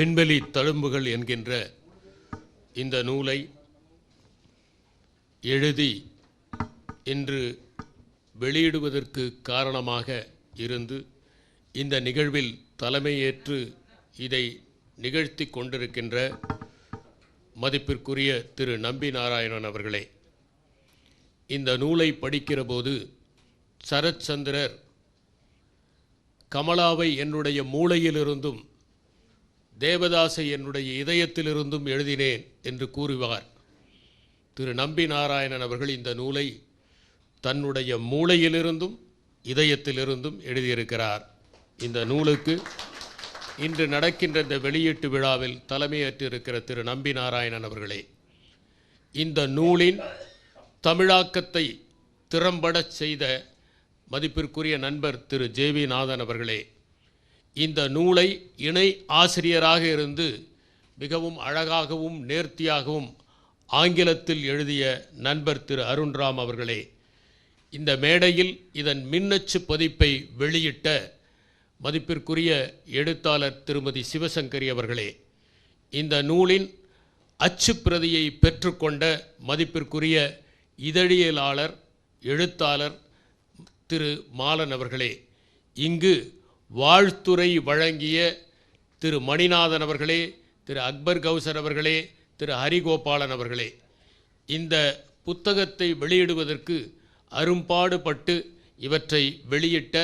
விண்வெளி தழும்புகள் என்கின்ற இந்த நூலை எழுதி இன்று வெளியிடுவதற்கு காரணமாக இருந்து இந்த நிகழ்வில் தலைமையேற்று இதை நிகழ்த்தி கொண்டிருக்கின்ற மதிப்பிற்குரிய திரு நம்பி நாராயணன் அவர்களே இந்த நூலை படிக்கிறபோது சரத்சந்திரர் கமலாவை என்னுடைய மூளையிலிருந்தும் தேவதாசை என்னுடைய இதயத்திலிருந்தும் எழுதினேன் என்று கூறுவார். திரு நம்பி நாராயணன் அவர்கள் இந்த நூலை தன்னுடைய மூளையிலிருந்தும் இதயத்திலிருந்தும் எழுதியிருக்கிறார். இந்த நூலுக்கு இன்று நடக்கின்ற இந்த வெளியீட்டு விழாவில் தலைமையேற்றிருக்கிற திரு நம்பி நாராயணன் அவர்களே இந்த நூலின் தமிழாக்கத்தை திறம்படச் செய்த மதிப்பிற்குரிய நண்பர் திரு ஜே வி நாதன் அவர்களே இந்த நூலை இணை ஆசிரியராக இருந்து மிகவும் அழகாகவும் நேர்த்தியாகவும் ஆங்கிலத்தில் எழுதிய நண்பர் திரு அருண்ராம் அவர்களே இந்த மேடையில் இதன் மின்னச்சு பதிப்பை வெளியிட்ட மதிப்பிற்குரிய எழுத்தாளர் திருமதி சிவசங்கரி அவர்களே இந்த நூலின் அச்சுப்பிரதியை பெற்றுக்கொண்ட மதிப்பிற்குரிய இதழியலாளர் எழுத்தாளர் திரு மாலன் அவர்களே இங்கு வாழ்த்துரை வழங்கிய திரு மணிநாதன் அவர்களே திரு அக்பர் கௌசர் அவர்களே திரு ஹரிகோபாலன் அவர்களே. இந்த புத்தகத்தை வெளியிடுவதற்கு அரும்பாடுபட்டு இவற்றை வெளியிட்ட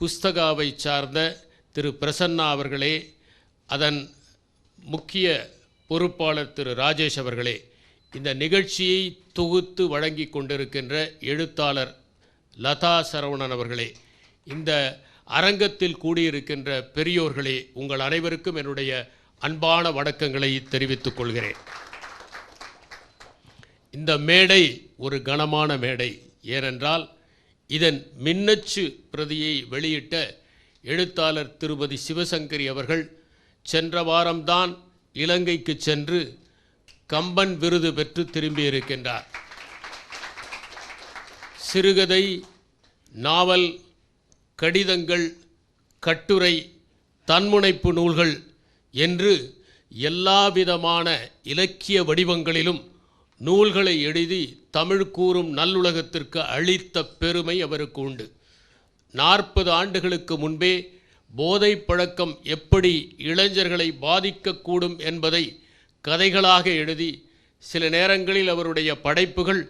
புஸ்தகாவை சார்ந்த திரு பிரசன்னா அவர்களே அதன் முக்கிய பொறுப்பாளர் திரு ராஜேஷ் அவர்களே. இந்த நிகழ்ச்சியை தொகுத்து வழங்கி கொண்டிருக்கின்ற எழுத்தாளர் லதா சரவணன் அவர்களே. இந்த அரங்கத்தில் கூடியிருக்கின்ற பெரியோர்களே உங்கள் அனைவருக்கும் என்னுடைய அன்பான வணக்கங்களை தெரிவித்துக் கொள்கிறேன். இந்த மேடை ஒரு கனமான மேடை. ஏனென்றால் இதன் மின்னச்சு பிரதியை வெளியிட்ட எழுத்தாளர் திருமதி சிவசங்கரி அவர்கள் சென்ற வாரம்தான் இலங்கைக்கு சென்று கம்பன் விருது பெற்று திரும்பியிருக்கின்றார் சிறுகதை நாவல் கடிதங்கள் கட்டுரை தன்முனைப்பு நூல்கள் என்று எல்லாவிதமான இலக்கிய வடிவங்களிலும் நூல்களை எழுதி தமிழ் கூறும் நல்லுலகத்திற்கு அளித்த பெருமை அவருக்கு உண்டு. நாற்பது ஆண்டுகளுக்கு முன்பே போதை பழக்கம் எப்படி இளைஞர்களை பாதிக்கக்கூடும் என்பதை கதைகளாக எழுதி சில நேரங்களில் அவருடைய படைப்புகள்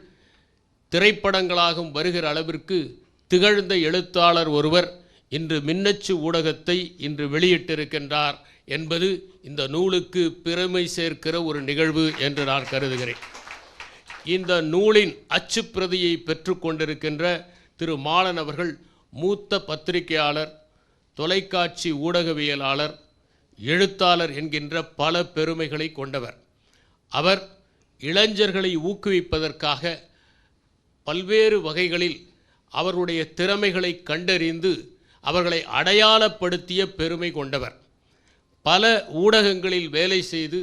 திரைப்படங்களாகவும் வருகிற அளவிற்கு திகழ்ந்த எழுத்தாளர் ஒருவர் இன்று மின்னச்சு ஊடகத்தை இன்று வெளியிட்டிருக்கின்றார் என்பது இந்த நூலுக்கு பெருமை சேர்க்கிற ஒரு நிகழ்வு என்று நான் கருதுகிறேன். இந்த நூலின் அச்சுப்பிரதியை பெற்றுக்கொண்டிருக்கின்ற திரு மாலன் அவர்கள் மூத்த பத்திரிகையாளர் தொலைக்காட்சி ஊடகவியலாளர் எழுத்தாளர் என்கின்ற பல பெருமைகளை கொண்டவர். அவர் இளைஞர்களை ஊக்குவிப்பதற்காக பல்வேறு வகைகளில் அவருடைய திறமைகளை கண்டறிந்து அவர்களை அடையாளப்படுத்திய பெருமை கொண்டவர். பல ஊடகங்களில் வேலை செய்து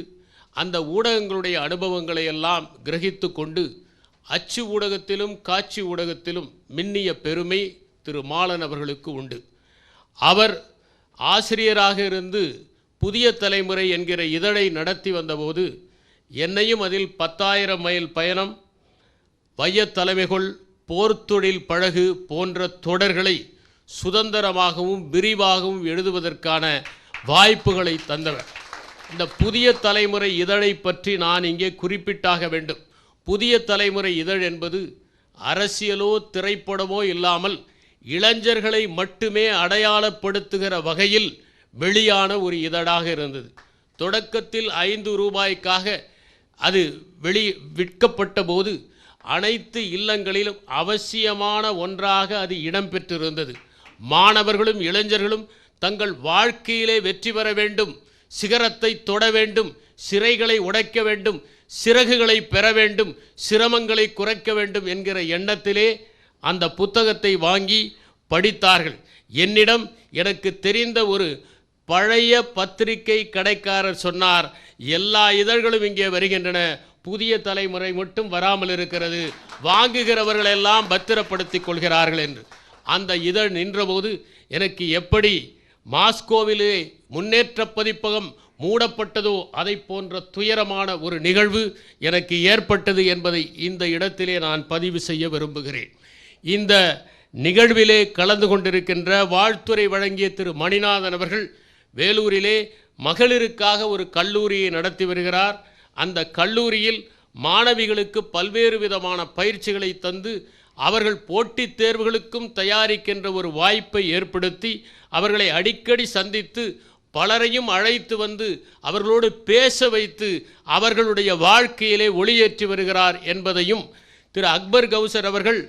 அந்த ஊடகங்களுடைய அனுபவங்களை எல்லாம் கிரகித்து கொண்டு அச்சு ஊடகத்திலும் காட்சி ஊடகத்திலும் மின்னிய பெருமை திரு மாலன் அவர்களுக்கு உண்டு. அவர் ஆசிரியராக இருந்து புதிய தலைமுறை என்கிற இதழை நடத்தி வந்தபோது என்னையும் அதில் பத்தாயிரம் மைல் பயணம் வைய தலைமைகள் போர்த்தொழில் பழகு போன்ற தொடர்களை சுதந்திரமாகவும் விரிவாகவும் எழுதுவதற்கான வாய்ப்புகளை தந்தவர். இந்த புதிய தலைமுறை இதழை பற்றி நான் இங்கே குறிப்பிட்டாக வேண்டும். புதிய தலைமுறை இதழ் என்பது அரசியலோ திரைப்படமோ இல்லாமல் இளைஞர்களை மட்டுமே அடையாளப்படுத்துகிற வகையில் வெளியான ஒரு இதழாக இருந்தது. தொடக்கத்தில் ஐந்து ரூபாய்க்காக அது வெளி விற்கப்பட்ட போது அனைத்து இல்லங்களிலும் அவசியமான ஒன்றாக அது இடம்பெற்றிருந்தது மாணவர்களும் இளைஞர்களும் தங்கள் வாழ்க்கையிலே வெற்றி பெற வேண்டும் சிகரத்தை தொட வேண்டும் சிறைகளை உடைக்க வேண்டும் சிறகுகளை பெற வேண்டும் சிரமங்களை குறைக்க வேண்டும் என்கிற எண்ணத்திலே அந்த புத்தகத்தை வாங்கி படித்தார்கள். என்னிடம் எனக்கு தெரிந்த ஒரு பழைய பத்திரிகை கடைக்காரர் சொன்னார் எல்லா இதழ்களும் இங்கே வருகின்றன புதிய தலைமுறை மட்டும் வராமல் இருக்கிறது. வாங்குகிறவர்களெல்லாம் பத்திரப்படுத்திக் கொள்கிறார்கள் என்று. அந்த இதழ் நின்றபோது எனக்கு எப்படி மாஸ்கோவிலே முன்னேற்ற பதிப்பகம் மூடப்பட்டதோ அதை போன்ற துயரமான ஒரு நிகழ்வு எனக்கு ஏற்பட்டது என்பதை இந்த இடத்திலே நான் பதிவு செய்ய விரும்புகிறேன். இந்த நிகழ்விலே கலந்து கொண்டிருக்கின்ற வாழ்த்துறை வழங்கிய திரு மணிநாதன் அவர்கள் வேலூரிலே மகளிருக்காக ஒரு கல்லூரியை நடத்தி வருகிறார். அந்த கல்லூரியில் மாணவிகளுக்கு பல்வேறு விதமான பயிற்சிகளை தந்து அவர்கள் போட்டித் தேர்வுகளுக்கும் தயாரிக்கின்ற ஒரு வாய்ப்பை ஏற்படுத்தி அவர்களை அடிக்கடி சந்தித்து பலரையும் அழைத்து வந்து அவர்களோடு பேச வைத்து அவர்களுடைய வாழ்க்கையிலே ஒளியேற்றி வருகிறார் என்பதையும் திரு அக்பர் கவுசர் அவர்கள்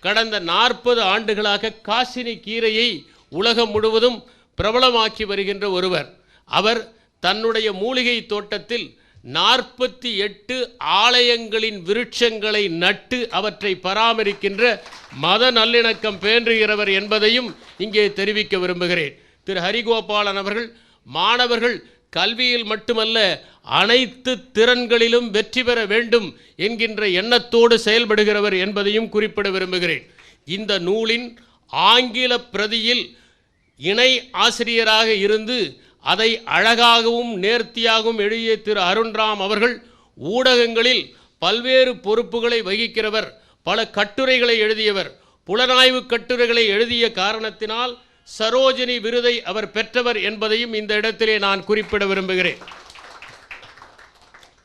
கடந்த நாற்பது ஆண்டுகளாக காசினி கீரையை உலகம் முழுவதும் பிரபலமாக்கி வருகின்ற ஒருவர். அவர் தன்னுடைய மூலிகை தோட்டத்தில் நாற்பத்தி எட்டு ஆலயங்களின் விருட்சங்களை நட்டு அவற்றை பராமரிக்கின்ற மத நல்லிணக்கம் பேன்றுகிறவர் என்பதையும் இங்கே தெரிவிக்க விரும்புகிறேன். திரு. ஹரிகோபாலன் அவர்கள் மாணவர்கள் கல்வியில் மட்டுமல்ல அனைத்து திறன்களிலும் வெற்றி பெற வேண்டும் என்கின்ற எண்ணத்தோடு செயல்படுகிறவர் என்பதையும் குறிப்பிட விரும்புகிறேன். இந்த நூலின் ஆங்கில பிரதியில் இணை ஆசிரியராக இருந்து அதை அழகாகவும் நேர்த்தியாகவும் எழுதிய திரு அருண்ராம் அவர்கள் ஊடகங்களில் பல்வேறு பொறுப்புகளை வகிக்கிறவர் பல கட்டுரைகளை எழுதியவர். புலனாய்வு கட்டுரைகளை எழுதிய காரணத்தினால் சரோஜினி விருதை அவர் பெற்றவர் என்பதையும் இந்த இடத்திலே நான் குறிப்பிட விரும்புகிறேன்.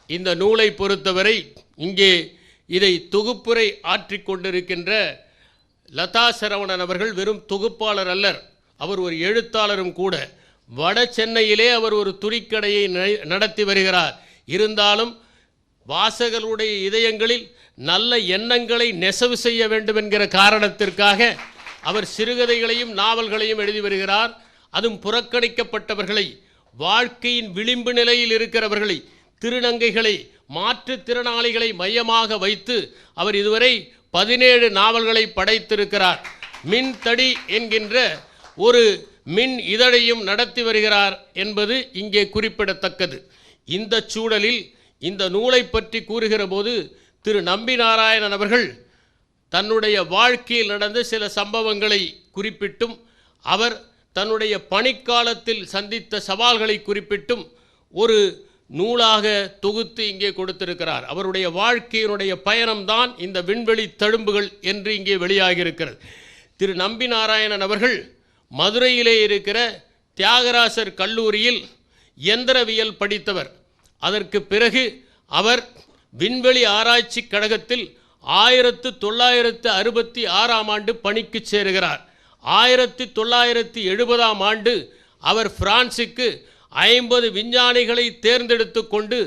இந்த நூலை பொறுத்தவரை இங்கே இதை தொகுப்புரை ஆற்றிக் கொண்டிருக்கின்ற லதா சரவணன் அவர்கள் வெறும் தொகுப்பாளர் அல்லர். அவர் ஒரு எழுத்தாளரும் கூட. வட சென்னையிலே அவர் ஒரு துணிக்கடையை நடத்தி வருகிறார். இருந்தாலும் வாசகர்களுடைய இதயங்களில் நல்ல எண்ணங்களை நெசவு செய்ய வேண்டும் என்கிற காரணத்திற்காக அவர் சிறுகதைகளையும் நாவல்களையும் எழுதி வருகிறார். அதுவும் புறக்கணிக்கப்பட்டவர்களை வாழ்க்கையின் விளிம்பு நிலையில் இருக்கிறவர்களை திருநங்கைகளை மாற்றுத்திறனாளிகளை மையமாக வைத்து அவர் இதுவரை பதினேழு நாவல்களை படைத்திருக்கிறார். மின்தடி என்கின்ற ஒரு மின் இதழையும் நடத்தி வருகிறார் என்பது இங்கே குறிப்பிடத்தக்கது. இந்த சூழலில் இந்த நூலை பற்றி கூறுகிற போது திரு நம்பி நாராயணன் அவர்கள் தன்னுடைய வாழ்க்கையில் நடந்த சில சம்பவங்களை குறிப்பிட்டும் அவர் தன்னுடைய பணிக்காலத்தில் சந்தித்த சவால்களை குறிப்பிட்டும் ஒரு நூலாக தொகுத்து இங்கே கொடுத்திருக்கிறார். அவருடைய வாழ்க்கையினுடைய பயணம்தான் இந்த விண்வெளி தழும்புகள் என்று இங்கே வெளியாகியிருக்கிறது. திரு நம்பி நாராயணன் அவர்கள் மதுரையிலே இருக்கிற தியாகராசர் கல்லூரியில் எந்திரவியல் படித்தவர். அதற்கு பிறகு அவர் விண்வெளி ஆராய்ச்சி கழகத்தில் ஆயிரத்து தொள்ளாயிரத்து அறுபத்தி ஆறாம் ஆண்டு பணிக்கு சேருகிறார். ஆயிரத்தி தொள்ளாயிரத்தி எழுபதாம் ஆண்டு அவர் பிரான்சுக்கு ஐம்பது விஞ்ஞானிகளை தேர்ந்தெடுத்து கொண்டு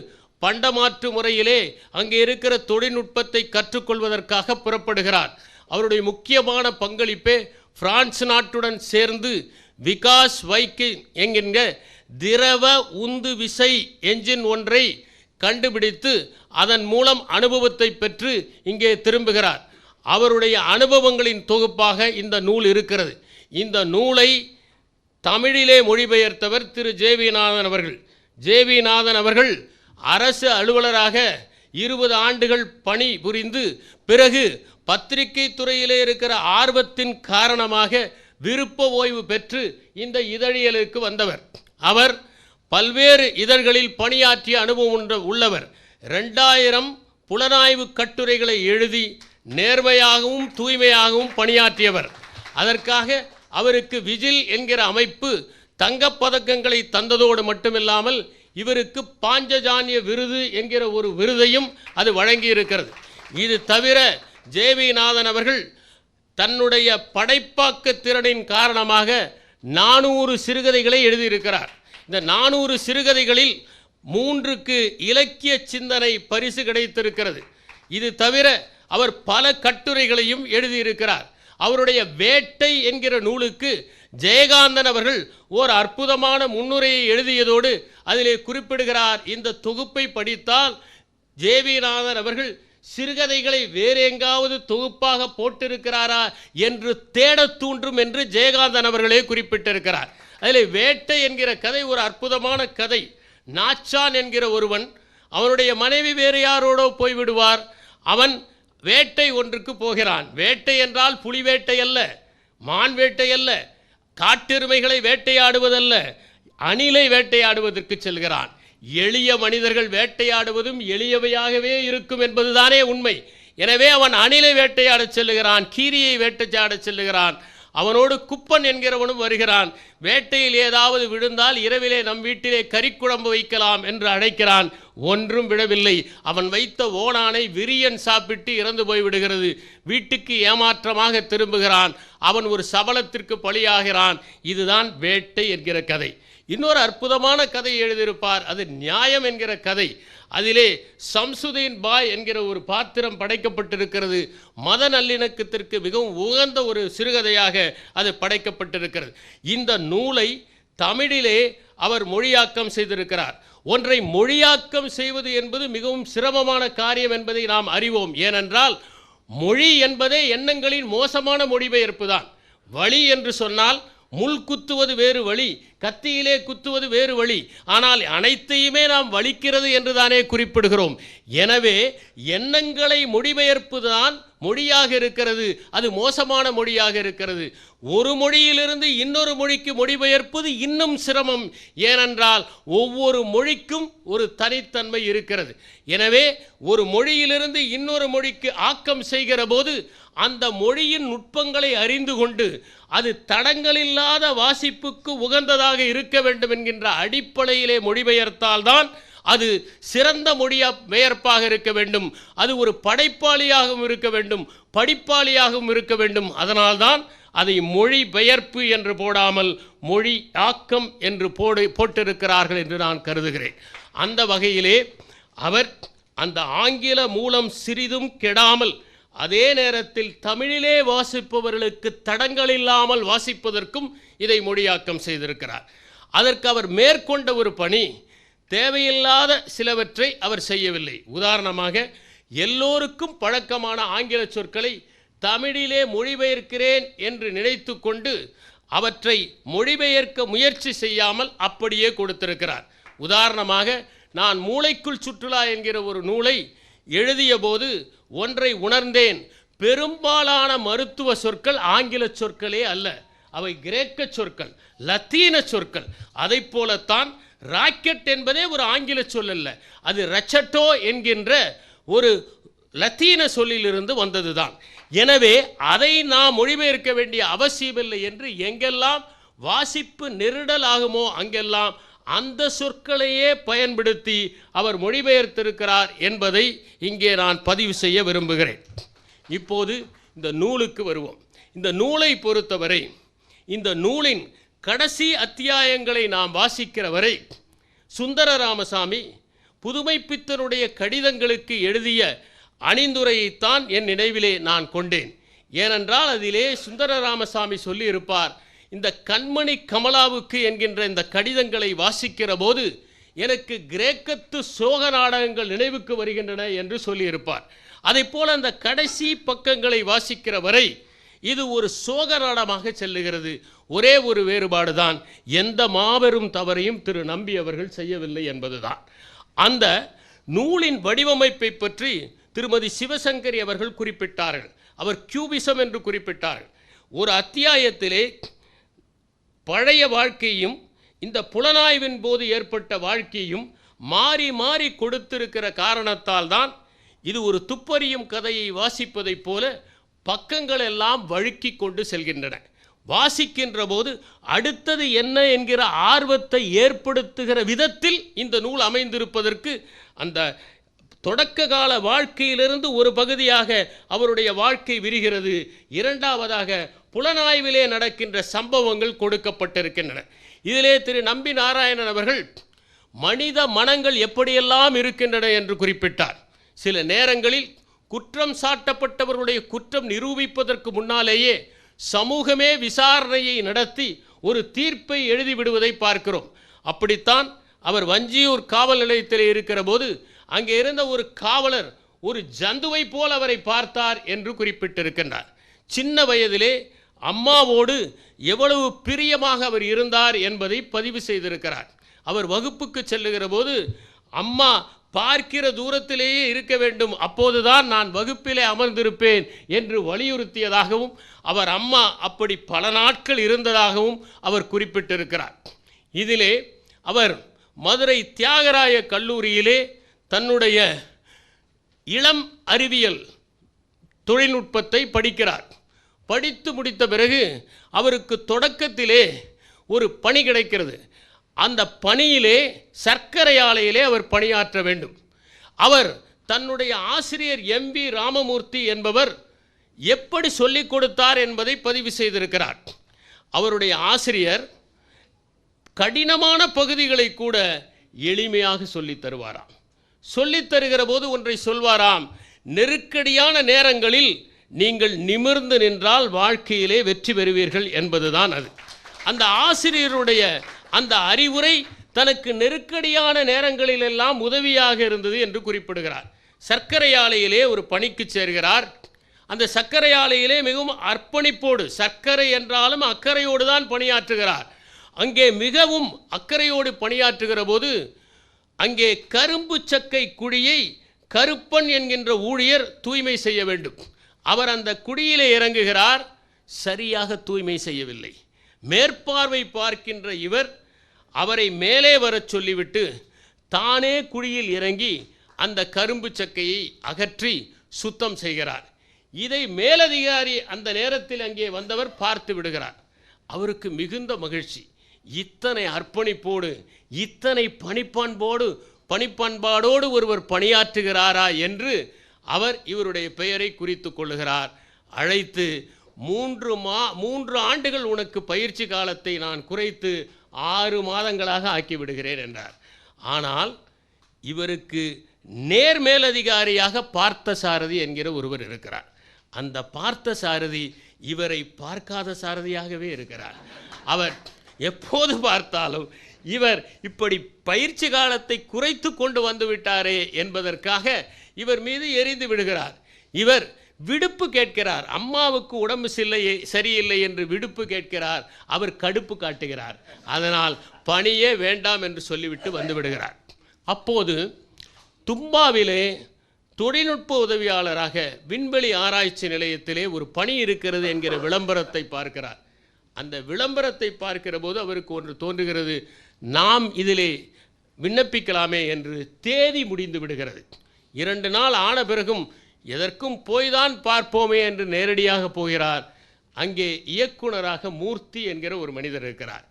பண்டமாற்று முறையிலே அங்கே இருக்கிற தொழில்நுட்பத்தை கற்றுக்கொள்வதற்காக புறப்படுகிறார். அவருடைய முக்கியமான பங்களிப்பே பிரான்ஸ் நாட்டுடன் சேர்ந்து விகாஸ் வைக்கு என்கின்ற திரவ உந்து விசை என்ஜின் ஒன்றை கண்டுபிடித்து அதன் மூலம் அனுபவத்தை பெற்று இங்கே திரும்புகிறார். அவருடைய அனுபவங்களின் தொகுப்பாக இந்த நூல் இருக்கிறது. இந்த நூலை தமிழிலே மொழிபெயர்த்தவர் திரு. ஜேவிநாதன் அவர்கள். ஜேவிநாதன் அவர்கள் அரசு அலுவலராக இருபது ஆண்டுகள் பணி புரிந்து பிறகு பத்திரிகை துறையிலே இருக்கிற ஆர்வத்தின் காரணமாக விருப்ப ஓய்வு பெற்று இந்த இதழியலுக்கு வந்தவர். அவர் பல்வேறு இதழ்களில் பணியாற்றிய அனுபவம் உள்ளவர். ரெண்டாயிரம் புலனாய்வு கட்டுரைகளை எழுதி நேர்மையாகவும் தூய்மையாகவும் பணியாற்றியவர். அதற்காக அவருக்கு விஜில் என்கிற அமைப்பு தங்கப் பதக்கங்களை தந்ததோடு மட்டுமில்லாமல் இவருக்கு பாஞ்சஜானிய விருது என்கிற ஒரு விருதையும் அது வழங்கியிருக்கிறது. இது தவிர ஜேவிநாதன் அவர்கள் தன்னுடைய படைப்பாக்க திறனின் காரணமாக நானூறு சிறுகதைகளை எழுதியிருக்கிறார். இந்த நானூறு சிறுகதைகளில் மூன்றுக்கு இலக்கிய சிந்தனை பரிசு கிடைத்திருக்கிறது. இது தவிர அவர் பல கட்டுரைகளையும் எழுதியிருக்கிறார். அவருடைய வேட்டை என்கிற நூலுக்கு ஜெயகாந்தன் அவர்கள் ஓர் அற்புதமான முன்னுரையை எழுதியதோடு அதிலே குறிப்பிடுகிறார் இந்த தொகுப்பை படித்தால் ஜேவிநாதன் அவர்கள் சிறுகதைகளை வேறு எங்காவது தொகுப்பாக போட்டிருக்கிறாரா என்று தேடத் தூண்டும் என்று ஜெயகாந்தன் அவர்களே குறிப்பிட்டிருக்கிறார். அதில் வேட்டை என்கிற கதை ஒரு அற்புதமான கதை. நாச்சான் என்கிற ஒருவன் அவனுடைய மனைவி வேறு யாரோடோ போய்விடுவார். அவன் வேட்டை ஒன்றுக்கு போகிறான். வேட்டை என்றால் புலி வேட்டை அல்ல மான் வேட்டை அல்ல காட்டெருமைகளை வேட்டையாடுவதல்ல அணிலை வேட்டையாடுவதற்கு செல்கிறான். எளிய மனிதர்கள் வேட்டையாடுவதும் எளியவையாகவே இருக்கும் என்பதுதானே உண்மை. எனவே அவன் அணிலை வேட்டையாடச் செல்லுகிறான் கீரியை வேட்டையாடச் செல்லுகிறான். அவனோடு குப்பன் என்கிறவனும் வருகிறான். வேட்டையில் ஏதாவது விழுந்தால் இரவிலே நம் வீட்டிலே கறிக்குழம்பு வைக்கலாம் என்று அழைக்கிறான். ஒன்றும் விடவில்லை. அவன் வைத்த ஓணானை விரியன் சாப்பிட்டு இறந்து போய் விடுகிறது. வீட்டுக்கு ஏமாற்றமாக திரும்புகிறான். அவன் ஒரு சபலத்திற்கு பலியாகிறான். இதுதான் வேட்டை என்கிற கதை. இன்னொரு அற்புதமான கதை எழுதியிருப்பார். அது நியாயம் என்கிற கதை. அதிலே சம்சுதீன் பாய் என்கிற ஒரு பாத்திரம் படைக்கப்பட்டிருக்கிறது. மத நல்லிணக்கத்திற்கு மிகவும் உகந்த ஒரு சிறுகதையாக அது படைக்கப்பட்டிருக்கிறது. இந்த நூலை தமிழிலே அவர் மொழியாக்கம் செய்திருக்கிறார். ஒன்றை மொழியாக்கம் செய்வது என்பது மிகவும் சிரமமான காரியம் என்பதை நாம் அறிவோம். ஏனென்றால் மொழி என்பதே எண்ணங்களின் மோசமான மொழிபெயர்ப்பு தான் வழி என்று சொன்னால் முள் குத்துவது வேறு வழி கத்தியிலே குத்துவது வேறு வழி. ஆனால் அனைத்தையுமே நாம் வலிக்கிறது என்று தானே குறிப்பிடுகிறோம். எனவே எண்ணங்களை மொழிபெயர்ப்புதான் மொழியாக இருக்கிறது. அது மோசமான மொழியாக இருக்கிறது. ஒரு மொழியிலிருந்து இன்னொரு மொழிக்கு மொழிபெயர்ப்பது இன்னும் சிரமம். ஏனென்றால் ஒவ்வொரு மொழிக்கும் ஒரு தனித்தன்மை இருக்கிறது. எனவே ஒரு மொழியிலிருந்து இன்னொரு மொழிக்கு ஆக்கம் செய்கிற போது அந்த மொழியின் நுட்பங்களை அறிந்து கொண்டு அது தடங்களில்லாத வாசிப்புக்கு உகந்ததாக இருக்க வேண்டும் என்கின்ற அடிப்படையிலே மொழிபெயர்த்தால்தான் அது சிறந்த மொழியா பெயர்ப்பாக இருக்க வேண்டும். அது ஒரு படைப்பாளியாகவும் இருக்க வேண்டும். படிப்பாளியாகவும் இருக்க வேண்டும். அதனால்தான் அதை மொழி பெயர்ப்பு என்று போடாமல் மொழி ஆக்கம் என்று போடு போட்டிருக்கிறார்கள் என்று நான் கருதுகிறேன். அந்த வகையிலே அவர் அந்த ஆங்கில மூலம் சிறிதும் கெடாமல் அதே நேரத்தில் தமிழிலே வாசிப்பவர்களுக்கு தடங்கள் இல்லாமல் வாசிப்பதற்கும் இதை மொழியாக்கம் செய்திருக்கிறார். அதற்கு அவர் மேற்கொண்ட ஒரு பணி தேவையில்லாத சிலவற்றை அவர் செய்யவில்லை. உதாரணமாக எல்லோருக்கும் பழக்கமான ஆங்கில சொற்களை தமிழிலே மொழிபெயர்க்கிறேன் என்று நினைத்து கொண்டு அவற்றை மொழிபெயர்க்க முயற்சி செய்யாமல் அப்படியே கொடுத்திருக்கிறார். உதாரணமாக நான் மூளைக்குள் சுற்றுலா என்கிற ஒரு நூலை எழுதிய போது ஒன்றை உணர்ந்தேன். பெரும்பாலான மருத்துவ சொற்கள் ஆங்கில சொற்களே அல்ல. அவை கிரேக்க சொற்கள் லத்தீன சொற்கள். அதைப் போலத்தான் ராக்கெட் என்பதே ஒரு ஆங்கில சொல் அல்ல. அது ரச்சட்டோ என்கின்ற ஒரு லத்தீன சொல்லிலிருந்து வந்ததுதான். எனவே அதை நாம் மொழிபெயர்க்க வேண்டிய அவசியமில்லை என்று எங்கெல்லாம் வாசிப்பு நெருடல் ஆகுமோ அங்கெல்லாம் அந்த சொற்களையே பயன்படுத்தி அவர் மொழிபெயர்த்திருக்கிறார் என்பதை இங்கே நான் பதிவு செய்ய விரும்புகிறேன். இப்போது இந்த நூலுக்கு வருவோம். இந்த நூலை பொறுத்தவரை இந்த நூலின் கடைசி அத்தியாயங்களை நாம் வாசிக்கிற வரை சுந்தர ராமசாமி புதுமைப்பித்தனுடைய கடிதங்களுக்கு எழுதிய அணிந்துரையைத்தான் என் நினைவிலே நான் கொண்டேன். ஏனென்றால் அதிலே சுந்தர ராமசாமி சொல்லியிருப்பார் இந்த கண்மணி கமலாவுக்கு என்கின்ற இந்த கடிதங்களை வாசிக்கிற போது எனக்கு கிரேக்கத்து சோக நாடகங்கள் நினைவுக்கு வருகின்றன என்று சொல்லியிருப்பார். அதைப் போல அந்த கடைசி பக்கங்களை வாசிக்கிற வரை இது ஒரு சோக நாடமாக செல்லுகிறது. ஒரே ஒரு வேறுபாடு தான் எந்த மாபெரும் தவறையும் திரு நம்பி அவர்கள் செய்யவில்லை என்பதுதான். அந்த நூலின் வடிவமைப்பை பற்றி திருமதி சிவசங்கரி அவர்கள் குறிப்பிட்டார்கள். அவர் கியூபிசம் என்று குறிப்பிட்டார்கள். ஒரு அத்தியாயத்திலே பழைய வாழ்க்கையும் இந்த புலனாய்வின் போது ஏற்பட்ட வாழ்க்கையும் மாறி மாறி கொடுத்திருக்கிற காரணத்தால் தான் இது ஒரு துப்பறியும் கதையை வாசிப்பதைப் போல பக்கங்கள் எல்லாம் வழுக்கி கொண்டு செல்கின்றன. வாசிக்கின்ற போது அடுத்தது என்ன என்கிற ஆர்வத்தை ஏற்படுத்துகிற விதத்தில் இந்த நூல் அமைந்திருப்பதற்கு அந்த தொடக்க கால வாழ்க்கையிலிருந்து ஒரு பகுதியாக அவருடைய வாழ்க்கை விரிகிறது. இரண்டாவதாக புலனாய்விலே நடக்கின்ற சம்பவங்கள் கொடுக்கப்பட்டிருக்கின்றன. இதிலே திரு நம்பி நாராயணன் அவர்கள் மனித மனங்கள் எப்படியெல்லாம் இருக்கின்றன என்று குறிப்பிட்டார். சில நேரங்களில் குற்றம் சாட்டப்பட்டவர்களுடைய குற்றம் நிரூபிப்பதற்கு முன்னாலேயே சமூகமே விசாரணையை நடத்தி ஒரு தீர்ப்பை எழுதிவிடுவதை பார்க்கிறோம். அப்படித்தான் அவர் வஞ்சியூர் காவல் நிலையத்தில் இருக்கிற போது அங்கே இருந்த ஒரு காவலர் ஒரு ஜந்துவை போல் அவரை பார்த்தார் என்று குறிப்பிட்டிருக்கின்றார். சின்ன வயதிலே அம்மாவோடு எவ்வளவு பிரியமாக அவர் இருந்தார் என்பதை பதிவு செய்திருக்கிறார். அவர் வகுப்புக்கு செல்லுகிற போது அம்மா பார்க்கிற தூரத்திலேயே இருக்க வேண்டும். அப்போதுதான் நான் வகுப்பிலே அமர்ந்திருப்பேன் என்று வலியுறுத்தியதாகவும் அவர் அம்மா அப்படி பல நாட்கள் இருந்ததாகவும் அவர் குறிப்பிட்டிருக்கிறார். இதிலே அவர் மதுரை தியாகராய கல்லூரியிலே தன்னுடைய இளம் அறிவியல் தொழில்நுட்பத்தை படிக்கிறார். படித்து முடித்த பிறகு அவருக்கு தொடக்கத்திலே ஒரு பணி கிடைக்கிறது. அந்த பணியிலே சர்க்கரை ஆலையிலே அவர் பணியாற்ற வேண்டும். அவர் தன்னுடைய ஆசிரியர் எம்பி ராமமூர்த்தி என்பவர் எப்படி சொல்லிக் கொடுத்தார் என்பதை பதிவு செய்திருக்கிறார். அவருடைய ஆசிரியர் கடினமான பகுதிகளை கூட எளிமையாக சொல்லித் தருவாராம். சொல்லித் தருகிற போது ஒன்றை சொல்வாராம் நெருக்கடியான நேரங்களில் நீங்கள் நிமிர்ந்து நின்றால் வாழ்க்கையிலே வெற்றி பெறுவீர்கள் என்பதுதான் அது. அந்த ஆசிரியருடைய அந்த அறிவுரை தனக்கு நெருக்கடியான நேரங்களிலெல்லாம் உதவியாக இருந்தது என்று குறிப்பிடுகிறார். சர்க்கரை ஆலையிலே ஒரு பணிக்கு சேர்கிறார். அந்த சர்க்கரை ஆலையிலே மிகவும் அர்ப்பணிப்போடு சர்க்கரை என்றாலும் அக்கறையோடு தான் பணியாற்றுகிறார். அங்கே மிகவும் அக்கறையோடு பணியாற்றுகிற போது அங்கே கரும்பு சக்கை குழியை கருப்பன் என்கின்ற ஊழியர் தூய்மை செய்ய வேண்டும். அவர் அந்த குடியிலே இறங்குகிறார் சரியாக தூய்மை செய்யவில்லை. மேற்பார்வை பார்க்கின்ற இவர் அவரை மேலே வரச் சொல்லிவிட்டு தானே குழியில் இறங்கி அந்த கரும்பு சக்கையை அகற்றி சுத்தம் செய்கிறார். இதை மேலதிகாரி அந்த நேரத்தில் அங்கே வந்தவர் பார்த்து விடுகிறார். அவருக்கு மிகுந்த மகிழ்ச்சி. இத்தனை அர்ப்பணிப்போடு இத்தனை பணிப்பண்போடு பணிப்பண்பாடோடு ஒருவர் பணியாற்றுகிறாரா என்று அவர் இவருடைய பெயரை குறித்து கொள்ளுகிறார். அழைத்து மூன்று மா மூன்று ஆண்டுகள் உனக்கு பயிற்சி காலத்தை நான் குறைத்து ஆறு மாதங்களாக ஆக்கி விடுகிறேன் என்றார். ஆனால் இவருக்கு நேர்மேலதிகாரியாக பார்த்தசாரதி பார்த்த சாரதி என்கிற ஒருவர் இருக்கிறார். அந்த பார்த்த சாரதி இவரை பார்க்காத சாரதியாகவே இருக்கிறார். அவர் எப்போது பார்த்தாலும் இவர் இப்படி பயிற்சி காலத்தை குறைத்து கொண்டு வந்து விட்டாரே என்பதற்காக இவர் மீது எரிந்து விடுகிறார். இவர் விடுப்பு கேட்கிறார். அம்மாவுக்கு உடம்பு சில்லையே சரியில்லை என்று விடுப்பு கேட்கிறார். அவர் கடுப்பு காட்டுகிறார். அதனால் பணியே வேண்டாம் என்று சொல்லிவிட்டு வந்து விடுகிறார். அப்போது தும்பாவிலே தொழில்நுட்ப உதவியாளராக விண்வெளி ஆராய்ச்சி நிலையத்திலே ஒரு பணி இருக்கிறது என்கிற விளம்பரத்தை பார்க்கிறார். அந்த விளம்பரத்தை பார்க்கிற போது அவருக்கு ஒன்று தோன்றுகிறது. நாம் இதிலே விண்ணப்பிக்கலாமே என்று தேதி முடிந்து விடுகிறது. இரண்டு நாள் ஆன பிறகும் எதற்கும் போய்தான் பார்ப்போமே என்று நேரடியாக போகிறார். அங்கே இயக்குனராக மூர்த்தி என்கிற ஒரு மனிதர் இருக்கிறார்.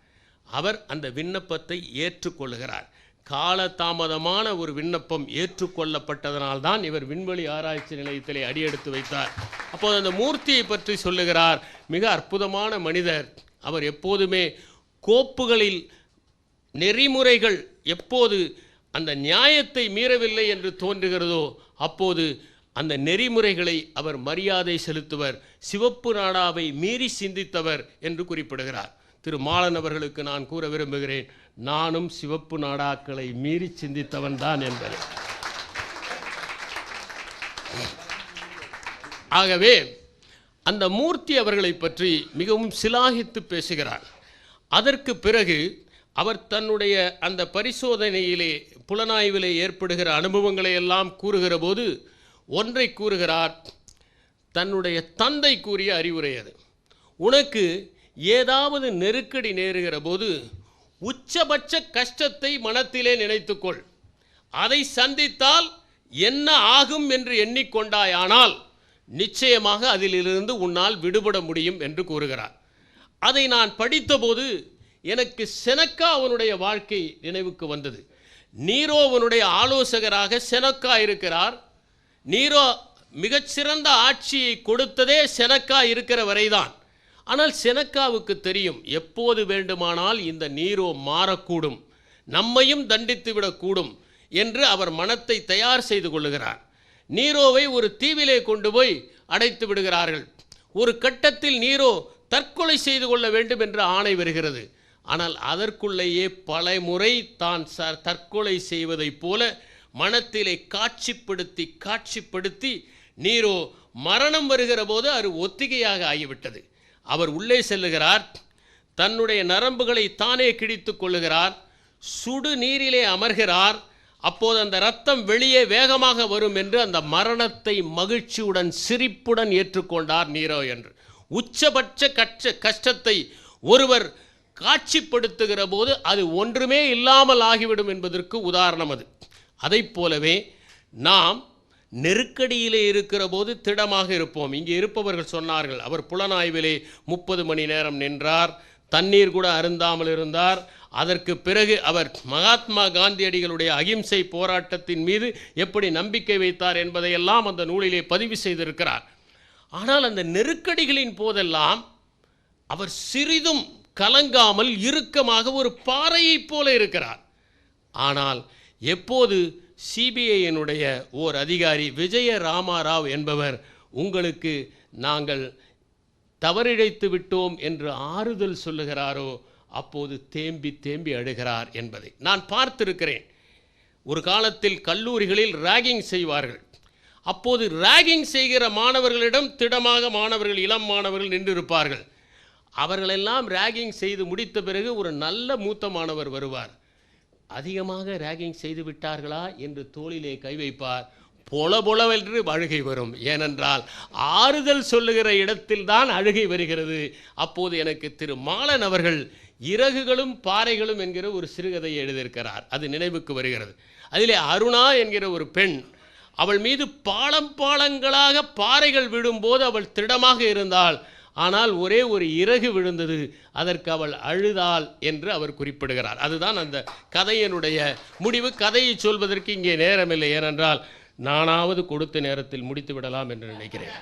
அவர் அந்த விண்ணப்பத்தை ஏற்றுக்கொள்கிறார். காலதாமதமான ஒரு விண்ணப்பம் ஏற்றுக்கொள்ளப்பட்டதனால்தான் இவர் விண்வெளி ஆராய்ச்சி நிலையத்திலே அடியெடுத்து வைத்தார். அப்போது அந்த மூர்த்தியை பற்றி சொல்லுகிறார். மிக அற்புதமான மனிதர். அவர் எப்போதுமே கோப்புகளில் நெறிமுறைகள் எப்போது அந்த நியாயத்தை மீறவில்லை என்று தோன்றுகிறதோ அப்போது அந்த நெறிமுறைகளை அவர் மரியாதை செலுத்துவர் சிவப்பு நாடாவை மீறி சிந்தித்தவர் என்று குறிப்பிடுகிறார். திரு. மாலன் அவர்களுக்கு நான் கூற விரும்புகிறேன் நானும் சிவப்பு நாடாக்களை மீறி சிந்தித்தவன் தான் என்பது. ஆகவே அந்த மூர்த்தி அவர்களை பற்றி மிகவும் சிலாகித்து பேசுகிறார். அதற்கு பிறகு அவர் தன்னுடைய அந்த பரிசோதனையிலே புலனாய்விலே ஏற்படுகிற அனுபவங்களை எல்லாம் கூறுகிற போது ஒன்றை கூறுகிறார் தன்னுடைய தந்தை கூறிய அறிவுரை அது. உனக்கு ஏதாவது நெருக்கடி நேருகிற போது உச்சபட்ச கஷ்டத்தை மனத்திலே நினைத்துக்கொள். அதை சந்தித்தால் என்ன ஆகும் என்று எண்ணிக்கொண்டாயானால் நிச்சயமாக அதிலிருந்து உன்னால் விடுபட முடியும் என்று கூறுகிறார். அதை நான் படித்தபோது எனக்கு செனக்கா அவனுடைய வாழ்க்கை நினைவுக்கு வந்தது. நீரோவனுடைய ஆலோசகராக செனக்கா இருக்கிறார். நீரோ மிகச்சிறந்த ஆட்சியை கொடுத்ததே செனக்கா இருக்கிற வரைதான். ஆனால் செனக்காவுக்கு தெரியும் எப்போது வேண்டுமானால் இந்த நீரோ மாறக்கூடும் நம்மையும் தண்டித்து விடக்கூடும் என்று அவர் மனத்தை தயார் செய்து கொள்ளுகிறார். நீரோவை ஒரு தீவிலே கொண்டு போய் அடைத்து விடுகிறார்கள். ஒரு கட்டத்தில் நீரோ தற்கொலை செய்து கொள்ள வேண்டும் என்று ஆணை வருகிறது. ஆனால் அதற்குள்ளேயே பல முறை தான் ச தற்கொலை செய்வதைப் போல மனத்திலே காட்சிப்படுத்தி காட்சிப்படுத்தி நீரோ மரணம் வருகிற போது அது ஒத்திகையாக ஆகிவிட்டது. அவர் உள்ளே செல்லுகிறார். தன்னுடைய நரம்புகளை தானே கிழித்து கொள்ளுகிறார். சுடு நீரிலே அமர்கிறார். அப்போது அந்த ரத்தம் வெளியே வேகமாக வரும் என்று அந்த மரணத்தை மகிழ்ச்சியுடன் சிரிப்புடன் ஏற்றுக்கொண்டார் நீரோ என்று. உச்சபட்ச கட்ச கஷ்டத்தை ஒருவர் காட்சிப்படுத்துகிற போது அது ஒன்றுமே இல்லாமல் ஆகிவிடும் என்பதற்கு உதாரணம் அது. அதை போலவே நாம் நெருக்கடியிலே இருக்கிற போது திடமாக இருப்போம். இங்கே இருப்பவர்கள் சொன்னார்கள் அவர் புலனாய்விலே முப்பது மணி நேரம் நின்றார் தண்ணீர் கூட அருந்தாமல் இருந்தார். அதற்கு பிறகு அவர் மகாத்மா காந்தியடிகளுடைய அகிம்சை போராட்டத்தின் மீது எப்படி நம்பிக்கை வைத்தார் என்பதையெல்லாம் அந்த நூலிலே பதிவு செய்திருக்கிறார். ஆனால் அந்த நெருக்கடிகளின் போதெல்லாம் அவர் சிறிதும் கலங்காமல் இறுக்கமாக ஒரு பாறையைப் போல இருக்கிறார். ஆனால் எப்போது சிபிஐயினுடைய ஓர் அதிகாரி விஜய ராமாராவ் என்பவர் உங்களுக்கு நாங்கள் தவறிழைத்து விட்டோம் என்று ஆறுதல் சொல்லுகிறாரோ அப்போது தேம்பி தேம்பி அழுகிறார் என்பதை நான் பார்த்திருக்கிறேன். ஒரு காலத்தில் கல்லூரிகளில் ராகிங் செய்வார்கள். அப்போது ராகிங் செய்கிற மாணவர்களிடம் திடமாக மாணவர்கள் இளம் மாணவர்கள் நின்றிருப்பார்கள். அவர்களெல்லாம் ரேகிங் செய்து முடித்த பிறகு ஒரு நல்ல மூத்த மாணவர் வருவார். அதிகமாக ரேகிங் செய்து விட்டார்களா என்று தோளிலே கை வைப்பார். பொல பொலவென்று அழுகை வரும். ஏனென்றால் ஆறுதல் சொல்லுகிற இடத்தில்தான் அழுகை வருகிறது. அப்போது எனக்கு திரு மாலன் அவர்கள் இறகுகளும் பாறைகளும் என்கிற ஒரு சிறுகதையை எழுதியிருக்கிறார். அது நினைவுக்கு வருகிறது. அதிலே அருணா என்கிற ஒரு பெண் அவள் மீது பாலம் பாலங்களாக பாறைகள் விடும்போது அவள் திடமாக இருந்தாள். ஆனால் ஒரே ஒரு இறகு விழுந்தது அதற்கு அவள் அழுதாள் என்று அவர் குறிப்பிடுகிறார். அதுதான் அந்த கதையினுடைய முடிவு. கதையை சொல்வதற்கு இங்கே நேரமில்லை. ஏனென்றால் நானாவது கொடுத்த நேரத்தில் முடித்து விடலாம் என்று நினைக்கிறேன்.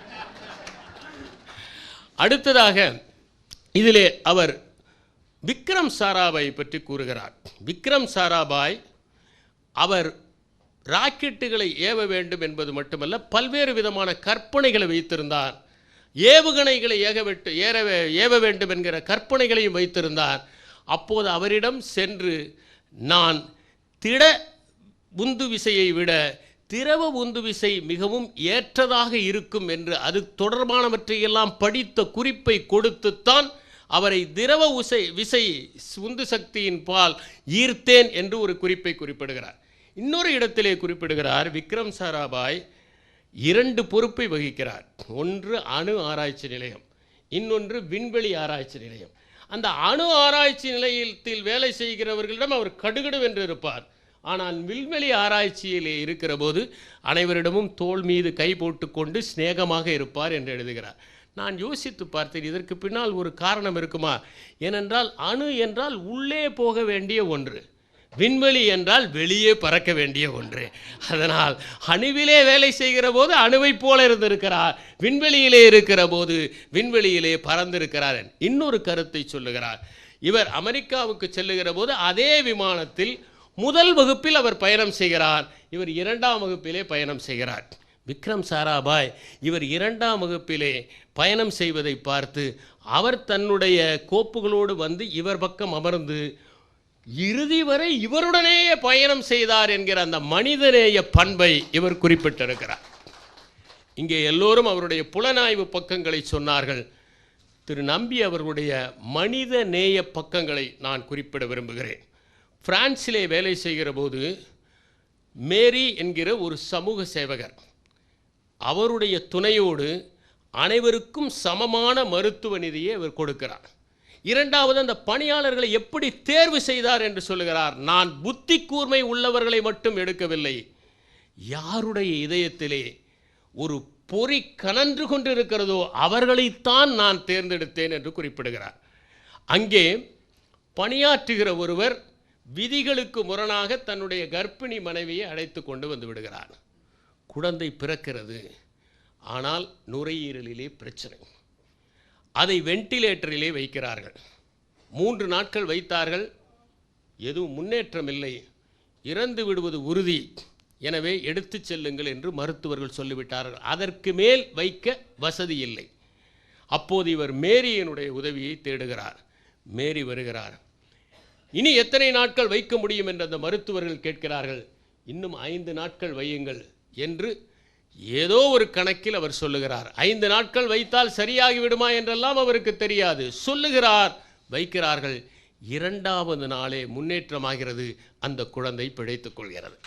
அடுத்ததாக இதிலே அவர் விக்ரம் சாராபாய் பற்றி கூறுகிறார். விக்ரம் சாராபாய் அவர் ராக்கெட்டுகளை ஏவ வேண்டும் என்பது மட்டுமல்ல பல்வேறு விதமான கற்பனைகளை வைத்திருந்தார். ஏவுகணைகளை ஏகவிட்டு ஏறவே ஏற ஏவ வேண்டும் என்கிற கற்பனைகளையும் வைத்திருந்தார். அப்போது அவரிடம் சென்று நான் திட உந்து விசையை விட திரவ உந்து விசை மிகவும் ஏற்றதாக இருக்கும் என்று அது தொடர்பானவற்றையெல்லாம் படித்த குறிப்பை கொடுத்துத்தான் அவரை திரவ உசை விசை உந்து சக்தியின் பால் ஈர்த்தேன் என்று ஒரு குறிப்பை குறிப்பிடுகிறார். இன்னொரு இடத்திலே குறிப்பிடுகிறார் விக்ரம் சாராபாய் இரண்டு பொறுப்பை வகிக்கிறார். ஒன்று அணு ஆராய்ச்சி நிலையம் இன்னொன்று விண்வெளி ஆராய்ச்சி நிலையம். அந்த அணு ஆராய்ச்சி நிலையத்தில் வேலை செய்கிறவர்களிடம் அவர் கடுகடுவென்று இருப்பார். ஆனால் விண்வெளி ஆராய்ச்சியிலே இருக்கிற போது அனைவரிடமும் தோள் மீது கை போட்டுக்கொண்டு சிநேகமாக இருப்பார் என்று எழுதுகிறார். நான் யோசித்து பார்த்தேன் இதற்கு பின்னால் ஒரு காரணம் இருக்குமா? ஏனென்றால் அணு என்றால் உள்ளே போக வேண்டிய ஒன்று. விண்வெளி என்றால் வெளியே பறக்க வேண்டிய ஒன்று. அதனால் அணுவிலே வேலை செய்கிற போது அணுவைப் போல இருந்திருக்கிறார். விண்வெளியிலே இருக்கிற போது விண்வெளியிலே பறந்திருக்கிறார் இன்னொரு கருத்தை சொல்லுகிறார். இவர் அமெரிக்காவுக்கு செல்லுகிற போது அதே விமானத்தில் முதல் வகுப்பில் அவர் பயணம் செய்கிறார். இவர் இரண்டாம் வகுப்பிலே பயணம் செய்கிறார். விக்ரம் சாராபாய் இவர் இரண்டாம் வகுப்பிலே பயணம் செய்வதை பார்த்து அவர் தன்னுடைய கோப்புகளோடு வந்து இவர் பக்கம் அமர்ந்து இறுதி வரை இவருடனேயே பயணம் செய்தார் என்கிற அந்த மனிதநேய பண்பை இவர் குறிப்பிட்டிருக்கிறார். இங்கே எல்லோரும் அவருடைய புலனாய்வு பக்கங்களை சொன்னார்கள். திரு நம்பி அவர்களுடைய மனித நேய பக்கங்களை நான் குறிப்பிட விரும்புகிறேன். பிரான்சிலே வேலை செய்கிற போது மேரி என்கிற ஒரு சமூக சேவகர் அவருடைய துணையோடு அனைவருக்கும் சமமான மருத்துவ நிதியை அவர் கொடுக்கிறார். இரண்டாவது அந்த பணியாளர்களை எப்படி தேர்வு செய்தார் என்று சொல்லுகிறார் நான் புத்தி கூர்மை உள்ளவர்களை மட்டும் எடுக்கவில்லை யாருடைய இதயத்திலே ஒரு பொறி கனன்று கொண்டிருக்கிறதோ அவர்களைத்தான் நான் தேர்ந்தெடுத்தேன் என்று குறிப்பிடுகிறார். அங்கே பணியாற்றுகிற ஒருவர் விதிகளுக்கு முரணாக தன்னுடைய கர்ப்பிணி மனைவியை அழைத்து கொண்டு வந்து விடுகிறார். குழந்தை பிறக்கிறது ஆனால் நுரையீரலிலே பிரச்சனை. அதை வெண்டிலேட்டரிலே வைக்கிறார்கள். மூன்று நாட்கள் வைத்தார்கள். எதுவும் முன்னேற்றம் இல்லை இறந்து விடுவது உறுதி. எனவே எடுத்துச் செல்லுங்கள் என்று மருத்துவர்கள் சொல்லிவிட்டார்கள். அதற்கு மேல் வைக்க வசதி இல்லை. அப்போது இவர் மேரியனுடைய உதவியை தேடுகிறார். மேரி வருகிறார். இனி எத்தனை நாட்கள் வைக்க முடியும் என்று அந்த மருத்துவர்கள் கேட்கிறார்கள். இன்னும் ஐந்து நாட்கள் வையுங்கள் என்று ஏதோ ஒரு கணக்கில் அவர் சொல்லுகிறார். ஐந்து நாட்கள் வைத்தால் சரியாகி விடுமா என்றெல்லாம் அவருக்கு தெரியாது. சொல்லுகிறார். வைக்கிறார்கள். இரண்டாவது நாளே முன்னேற்றமாகிறது. அந்த குழந்தை பிழைத்துக் கொள்கிறது.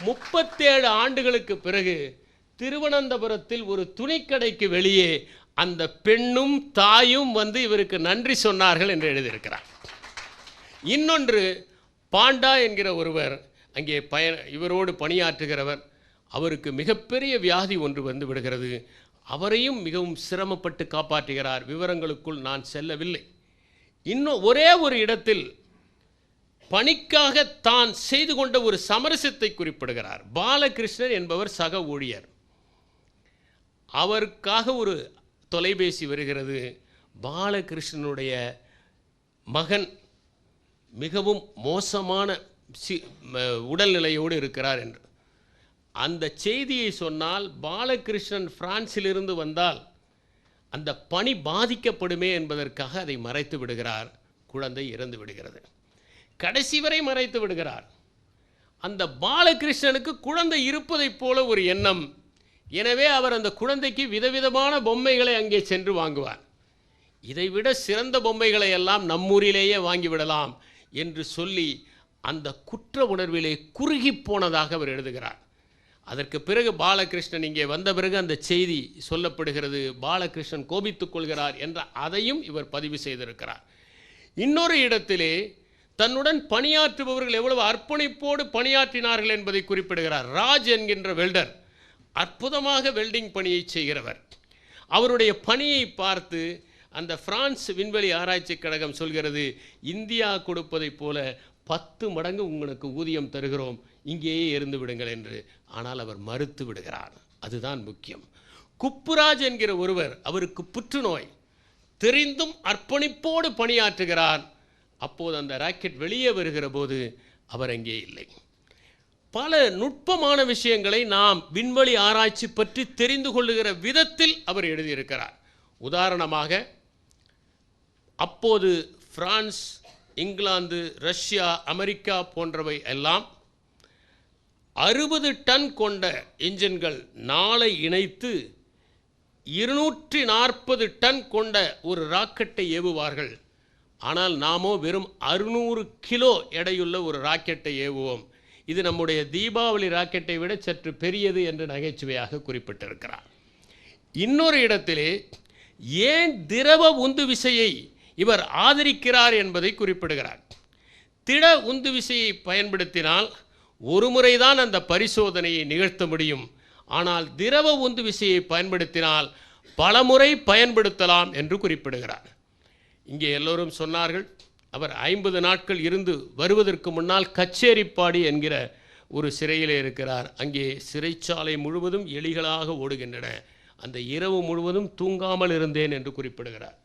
முப்பத்தேழு ஆண்டுகளுக்கு பிறகு திருவனந்தபுரத்தில் ஒரு துணிக்கடைக்கு வெளியே அந்த பெண்ணும் தாயும் வந்து இவருக்கு நன்றி சொன்னார்கள் என்று எழுதியிருக்கிறார். இன்னொன்று பாண்டா என்கிற ஒருவர் அங்கே பய இவரோடு பணியாற்றுகிறவர். அவருக்கு மிகப்பெரிய வியாதி ஒன்று வந்து விடுகிறது. அவரையும் மிகவும் சிரமப்பட்டு காப்பாற்றுகிறார். விவரங்களுக்குள் நான் செல்லவில்லை. இன்னும் ஒரே ஒரு இடத்தில் பணிக்காக தான் செய்து கொண்ட ஒரு சமரசத்தை குறிப்பிடுகிறார். பாலகிருஷ்ணன் என்பவர் சக ஊழியர். அவருக்காக ஒரு தொலைபேசி வருகிறது. பாலகிருஷ்ணனுடைய மகன் மிகவும் மோசமான சி உடல்நிலையோடு இருக்கிறார் என்று. அந்த செய்தியை சொன்னால் பாலகிருஷ்ணன் பிரான்சிலிருந்து வந்தால் அந்த பணி பாதிக்கப்படுமே என்பதற்காக அதை மறைத்து விடுகிறார். குழந்தை இறந்து விடுகிறது. கடைசி வரை மறைத்து விடுகிறார். அந்த பாலகிருஷ்ணனுக்கு குழந்தை இருப்பதைப் போல ஒரு எண்ணம். எனவே அவர் அந்த குழந்தைக்கு விதவிதமான பொம்மைகளை அங்கே சென்று வாங்குவார். இதைவிட சிறந்த பொம்மைகளை எல்லாம் நம்மூரிலேயே வாங்கிவிடலாம் என்று சொல்லி அந்த குற்ற உணர்விலே குறுகி போனதாக அவர் எழுதுகிறார். அதற்கு பிறகு பாலகிருஷ்ணன் இங்கே வந்த பிறகு அந்த செய்தி சொல்லப்படுகிறது. பாலகிருஷ்ணன் கோபித்துக் கொள்கிறார் என்ற அதையும் இவர் பதிவு செய்திருக்கிறார். இன்னொரு இடத்திலே தன்னுடன் பணியாற்றுபவர்கள் எவ்வளவு அர்ப்பணிப்போடு பணியாற்றினார்கள் என்பதை குறிப்பிடுகிறார். ராஜ் என்கின்ற வெல்டர் அற்புதமாக வெல்டிங் பணியை செய்கிறவர். அவருடைய பணியை பார்த்து அந்த பிரான்ஸ் விண்வெளி ஆராய்ச்சி கழகம் சொல்கிறது இந்தியா கொடுப்பதைப் போல பத்து மடங்கு உங்களுக்கு ஊதியம் தருகிறோம். இங்கேயே இருந்து விடுங்கள் என்று. ஆனால் அவர் மறுத்து விடுகிறார். அதுதான் முக்கியம். குப்புராஜ் என்கிற ஒருவர் அவருக்கு புற்றுநோய். தெரிந்தும் அர்ப்பணிப்போடு பணியாற்றுகிறார். அப்போது அந்த ராக்கெட் வெளியே வருகிற போது அவர் அங்கே இல்லை. பல நுட்பமான விஷயங்களை நாம் விண்வெளி ஆராய்ச்சி பற்றி தெரிந்து கொள்ளுகிற விதத்தில் அவர் எழுதியிருக்கிறார். உதாரணமாக அப்போது பிரான்ஸ் இங்கிலாந்து ரஷ்யா அமெரிக்கா போன்றவை எல்லாம் அறுபது டன் கொண்ட இன்ஜின்கள் நாளை இணைத்து இருநூற்றி நாற்பது டன் கொண்ட ஒரு ராக்கெட்டை ஏவுவார்கள். ஆனால் நாமோ வெறும் அறுநூறு கிலோ எடையுள்ள ஒரு ராக்கெட்டை ஏவுவோம். இது நம்முடைய தீபாவளி ராக்கெட்டை விட சற்று பெரியது என்று நகைச்சுவையாக குறிப்பிட்டிருக்கிறார். இன்னொரு இடத்திலே ஏன் திரவ உந்து விசையை இவர் ஆதரிக்கிறார் என்பதை குறிப்பிடுகிறார். திட உந்து விசையை பயன்படுத்தினால் ஒரு முறைதான் அந்த பரிசோதனையை நிகழ்த்த முடியும். ஆனால் திரவ உந்து விசையை பயன்படுத்தினால் பலமுறை பயன்படுத்தலாம் என்று குறிப்பிடுகிறார். இங்கே எல்லோரும் சொன்னார்கள் அவர் ஐம்பது நாட்கள் இருந்து வருவதற்கு முன்னால் கச்சேரிப்பாடி என்கிற ஒரு சிறையிலே இருக்கிறார். அங்கே சிறைச்சாலை முழுவதும் எலிகளாக ஓடுகின்றன. அந்த இரவு முழுவதும் தூங்காமல் இருந்தேன் என்று குறிப்பிடுகிறார்.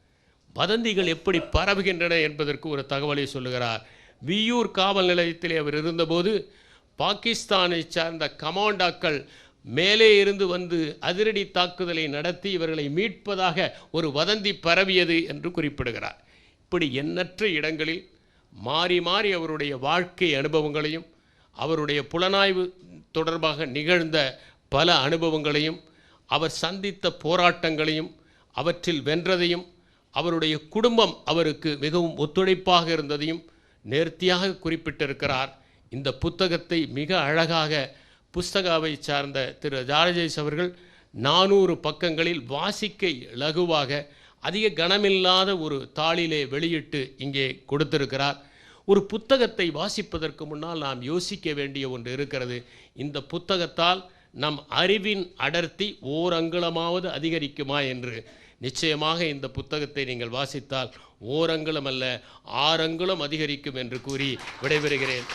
வதந்திகள் எப்படி பரவுகின்றன என்பதற்கு ஒரு தகவலை சொல்லுகிறார். வியூர் காவல் நிலையத்திலே அவர் இருந்தபோது பாகிஸ்தானை சார்ந்த கமாண்டாக்கள் மேலே இருந்து வந்து அதிரடி தாக்குதலை நடத்தி இவர்களை மீட்பதாக ஒரு வதந்தி பரவியது என்று குறிப்பிடுகிறார். இப்படி எண்ணற்ற இடங்களில் மாறி மாறி அவருடைய வாழ்க்கை அனுபவங்களையும் அவருடைய புலனாய்வு தொடர்பாக நிகழ்ந்த பல அனுபவங்களையும் அவர் சந்தித்த போராட்டங்களையும் அவற்றில் வென்றதையும் அவருடைய குடும்பம் அவருக்கு மிகவும் ஒத்துழைப்பாக இருந்ததையும் நேர்த்தியாக குறிப்பிட்டிருக்கிறார். இந்த புத்தகத்தை மிக அழகாக புஸ்தகாவை சார்ந்த திரு ஜாரஜேஷ் அவர்கள் நானூறு பக்கங்களில் வாசிக்க இலகுவாக அதிக கனமில்லாத ஒரு தாளிலே வெளியிட்டு இங்கே கொடுத்திருக்கிறார். ஒரு புத்தகத்தை வாசிப்பதற்கு முன்னால் நாம் யோசிக்க வேண்டிய ஒன்று இருக்கிறது. இந்த புத்தகத்தால் நம் அறிவின் அடர்த்தி ஓர் அங்குலமாவது அதிகரிக்குமா என்று. நிச்சயமாக இந்த புத்தகத்தை நீங்கள் வாசித்தால் ஓரங்குலம் அல்ல ஆறங்குலம் அதிகரிக்கும் என்று கூறி விடைபெறுகிறேன்.